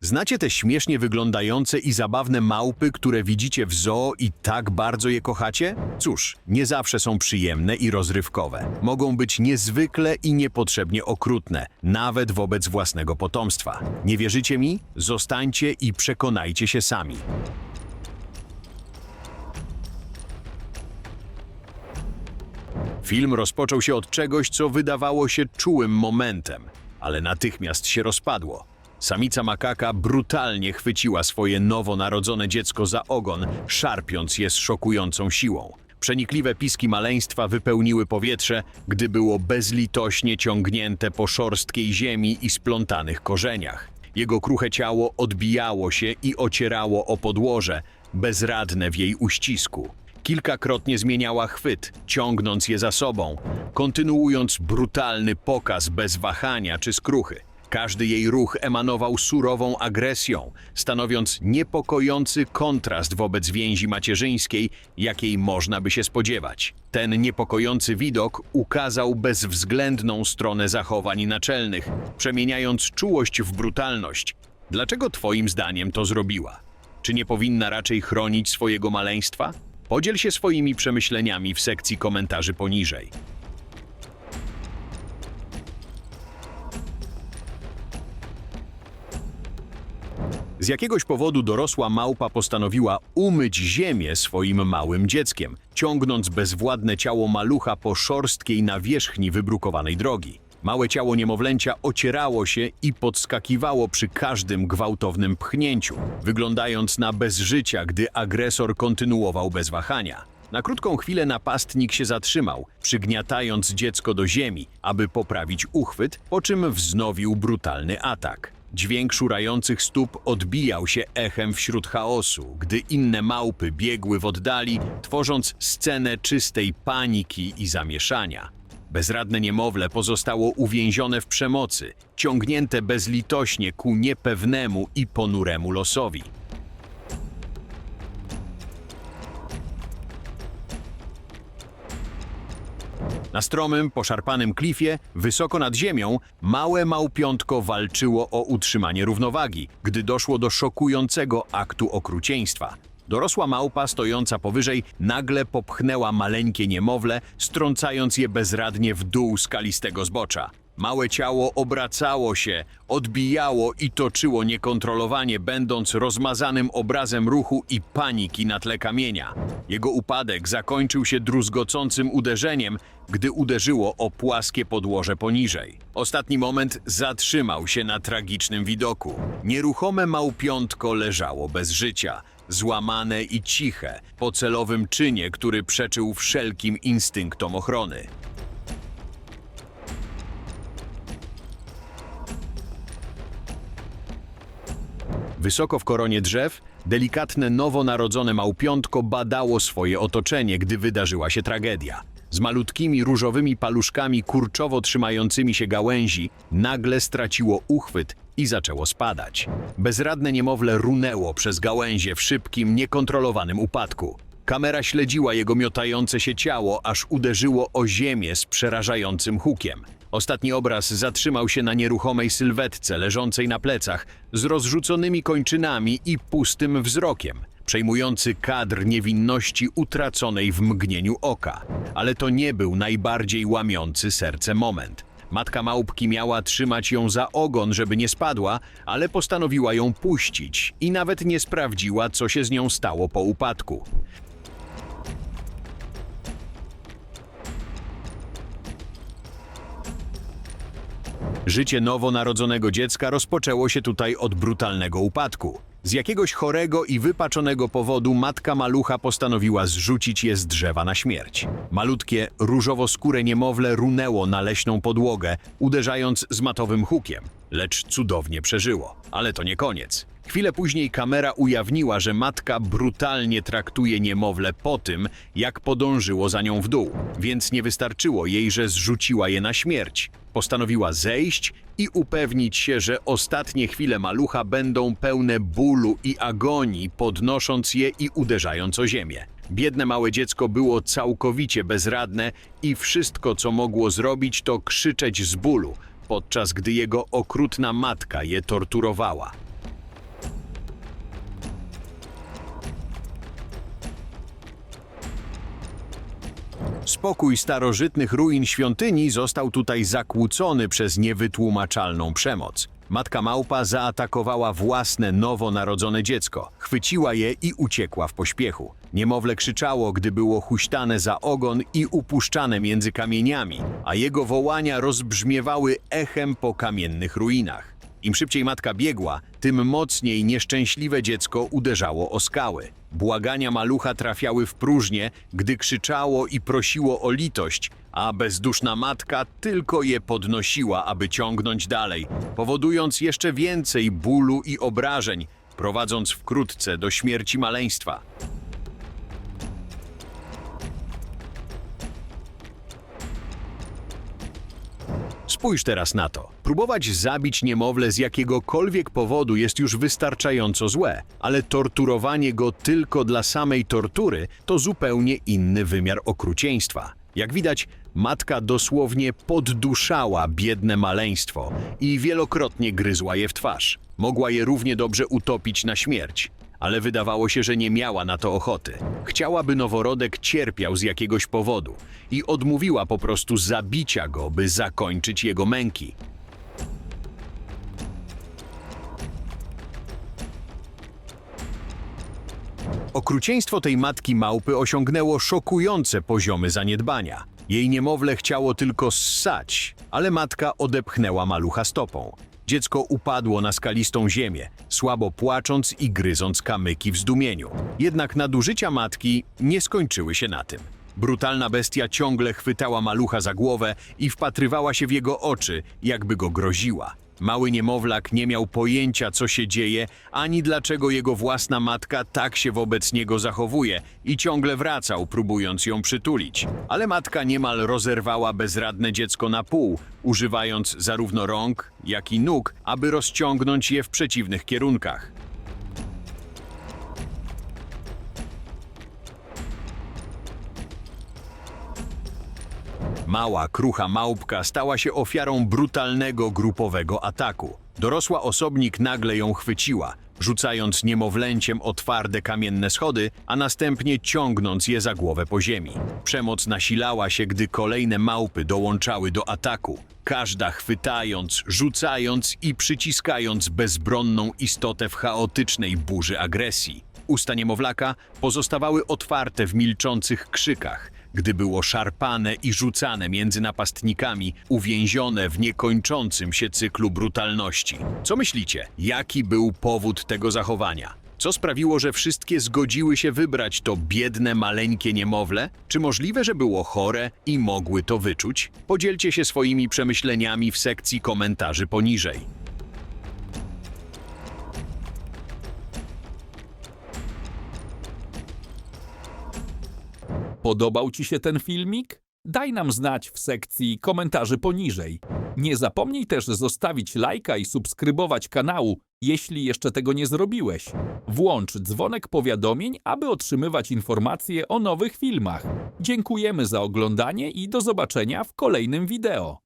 Znacie te śmiesznie wyglądające i zabawne małpy, które widzicie w zoo i tak bardzo je kochacie? Cóż, nie zawsze są przyjemne i rozrywkowe. Mogą być niezwykle i niepotrzebnie okrutne, nawet wobec własnego potomstwa. Nie wierzycie mi? Zostańcie i przekonajcie się sami. Film rozpoczął się od czegoś, co wydawało się czułym momentem, ale natychmiast się rozpadło. Samica makaka brutalnie chwyciła swoje nowonarodzone dziecko za ogon, szarpiąc je z szokującą siłą. Przenikliwe piski maleństwa wypełniły powietrze, gdy było bezlitośnie ciągnięte po szorstkiej ziemi i splątanych korzeniach. Jego kruche ciało odbijało się i ocierało o podłoże, bezradne w jej uścisku. Kilkakrotnie zmieniała chwyt, ciągnąc je za sobą, kontynuując brutalny pokaz bez wahania czy skruchy. Każdy jej ruch emanował surową agresją, stanowiąc niepokojący kontrast wobec więzi macierzyńskiej, jakiej można by się spodziewać. Ten niepokojący widok ukazał bezwzględną stronę zachowań naczelnych, przemieniając czułość w brutalność. Dlaczego twoim zdaniem to zrobiła? Czy nie powinna raczej chronić swojego maleństwa? Podziel się swoimi przemyśleniami w sekcji komentarzy poniżej. Z jakiegoś powodu dorosła małpa postanowiła umyć ziemię swoim małym dzieckiem, ciągnąc bezwładne ciało malucha po szorstkiej nawierzchni wybrukowanej drogi. Małe ciało niemowlęcia ocierało się i podskakiwało przy każdym gwałtownym pchnięciu, wyglądając na bez życia, gdy agresor kontynuował bez wahania. Na krótką chwilę napastnik się zatrzymał, przygniatając dziecko do ziemi, aby poprawić uchwyt, po czym wznowił brutalny atak. Dźwięk szurających stóp odbijał się echem wśród chaosu, gdy inne małpy biegły w oddali, tworząc scenę czystej paniki i zamieszania. Bezradne niemowlę pozostało uwięzione w przemocy, ciągnięte bezlitośnie ku niepewnemu i ponuremu losowi. Na stromym, poszarpanym klifie, wysoko nad ziemią, małe małpiątko walczyło o utrzymanie równowagi, gdy doszło do szokującego aktu okrucieństwa. Dorosła małpa stojąca powyżej nagle popchnęła maleńkie niemowlę, strącając je bezradnie w dół skalistego zbocza. Małe ciało obracało się, odbijało i toczyło niekontrolowanie, będąc rozmazanym obrazem ruchu i paniki na tle kamienia. Jego upadek zakończył się druzgocącym uderzeniem, gdy uderzyło o płaskie podłoże poniżej. Ostatni moment zatrzymał się na tragicznym widoku. Nieruchome małpiątko leżało bez życia, złamane i ciche, po celowym czynie, który przeczył wszelkim instynktom ochrony. Wysoko w koronie drzew, delikatne nowonarodzone małpiątko badało swoje otoczenie, gdy wydarzyła się tragedia. Z malutkimi różowymi paluszkami kurczowo trzymającymi się gałęzi nagle straciło uchwyt i zaczęło spadać. Bezradne niemowlę runęło przez gałęzie w szybkim, niekontrolowanym upadku. Kamera śledziła jego miotające się ciało, aż uderzyło o ziemię z przerażającym hukiem. Ostatni obraz zatrzymał się na nieruchomej sylwetce leżącej na plecach, z rozrzuconymi kończynami i pustym wzrokiem. Przejmujący kadr niewinności utraconej w mgnieniu oka. Ale to nie był najbardziej łamiący serce moment. Matka małpki miała trzymać ją za ogon, żeby nie spadła, ale postanowiła ją puścić i nawet nie sprawdziła, co się z nią stało po upadku. Życie nowonarodzonego dziecka rozpoczęło się tutaj od brutalnego upadku. Z jakiegoś chorego i wypaczonego powodu matka malucha postanowiła zrzucić je z drzewa na śmierć. Malutkie, różowo-skóre niemowlę runęło na leśną podłogę, uderzając z matowym hukiem, lecz cudownie przeżyło. Ale to nie koniec. Chwilę później kamera ujawniła, że matka brutalnie traktuje niemowlę po tym, jak podążyło za nią w dół, więc nie wystarczyło jej, że zrzuciła je na śmierć. Postanowiła zejść i upewnić się, że ostatnie chwile malucha będą pełne bólu i agonii, podnosząc je i uderzając o ziemię. Biedne małe dziecko było całkowicie bezradne i wszystko, co mogło zrobić, to krzyczeć z bólu, podczas gdy jego okrutna matka je torturowała. Spokój starożytnych ruin świątyni został tutaj zakłócony przez niewytłumaczalną przemoc. Matka małpa zaatakowała własne nowonarodzone dziecko, chwyciła je i uciekła w pośpiechu. Niemowlę krzyczało, gdy było huśtane za ogon i upuszczane między kamieniami, a jego wołania rozbrzmiewały echem po kamiennych ruinach. Im szybciej matka biegła, tym mocniej nieszczęśliwe dziecko uderzało o skały. Błagania malucha trafiały w próżnię, gdy krzyczało i prosiło o litość, a bezduszna matka tylko je podnosiła, aby ciągnąć dalej, powodując jeszcze więcej bólu i obrażeń, prowadząc wkrótce do śmierci maleństwa. Spójrz teraz na to. Próbować zabić niemowlę z jakiegokolwiek powodu jest już wystarczająco złe, ale torturowanie go tylko dla samej tortury to zupełnie inny wymiar okrucieństwa. Jak widać, matka dosłownie podduszała biedne maleństwo i wielokrotnie gryzła je w twarz. Mogła je równie dobrze utopić na śmierć, ale wydawało się, że nie miała na to ochoty. Chciałaby noworodek cierpiał z jakiegoś powodu i odmówiła po prostu zabicia go, by zakończyć jego męki. Okrucieństwo tej matki małpy osiągnęło szokujące poziomy zaniedbania. Jej niemowlę chciało tylko ssać, ale matka odepchnęła malucha stopą. Dziecko upadło na skalistą ziemię, słabo płacząc i gryząc kamyki w zdumieniu. Jednak nadużycia matki nie skończyły się na tym. Brutalna bestia ciągle chwytała malucha za głowę i wpatrywała się w jego oczy, jakby go groziła. Mały niemowlak nie miał pojęcia, co się dzieje, ani dlaczego jego własna matka tak się wobec niego zachowuje i ciągle wracał, próbując ją przytulić. Ale matka niemal rozerwała bezradne dziecko na pół, używając zarówno rąk, jak i nóg, aby rozciągnąć je w przeciwnych kierunkach. Mała, krucha małpka stała się ofiarą brutalnego grupowego ataku. Dorosła osobnik nagle ją chwyciła, rzucając niemowlęciem o twarde kamienne schody, a następnie ciągnąc je za głowę po ziemi. Przemoc nasilała się, gdy kolejne małpy dołączały do ataku. Każda chwytając, rzucając i przyciskając bezbronną istotę w chaotycznej burzy agresji. Usta niemowlaka pozostawały otwarte w milczących krzykach, gdy było szarpane i rzucane między napastnikami, uwięzione w niekończącym się cyklu brutalności. Co myślicie? Jaki był powód tego zachowania? Co sprawiło, że wszystkie zgodziły się wybrać to biedne, maleńkie niemowlę? Czy możliwe, że było chore i mogły to wyczuć? Podzielcie się swoimi przemyśleniami w sekcji komentarzy poniżej. Podobał Ci się ten filmik? Daj nam znać w sekcji komentarzy poniżej. Nie zapomnij też zostawić lajka i subskrybować kanału, jeśli jeszcze tego nie zrobiłeś. Włącz dzwonek powiadomień, aby otrzymywać informacje o nowych filmach. Dziękujemy za oglądanie i do zobaczenia w kolejnym wideo.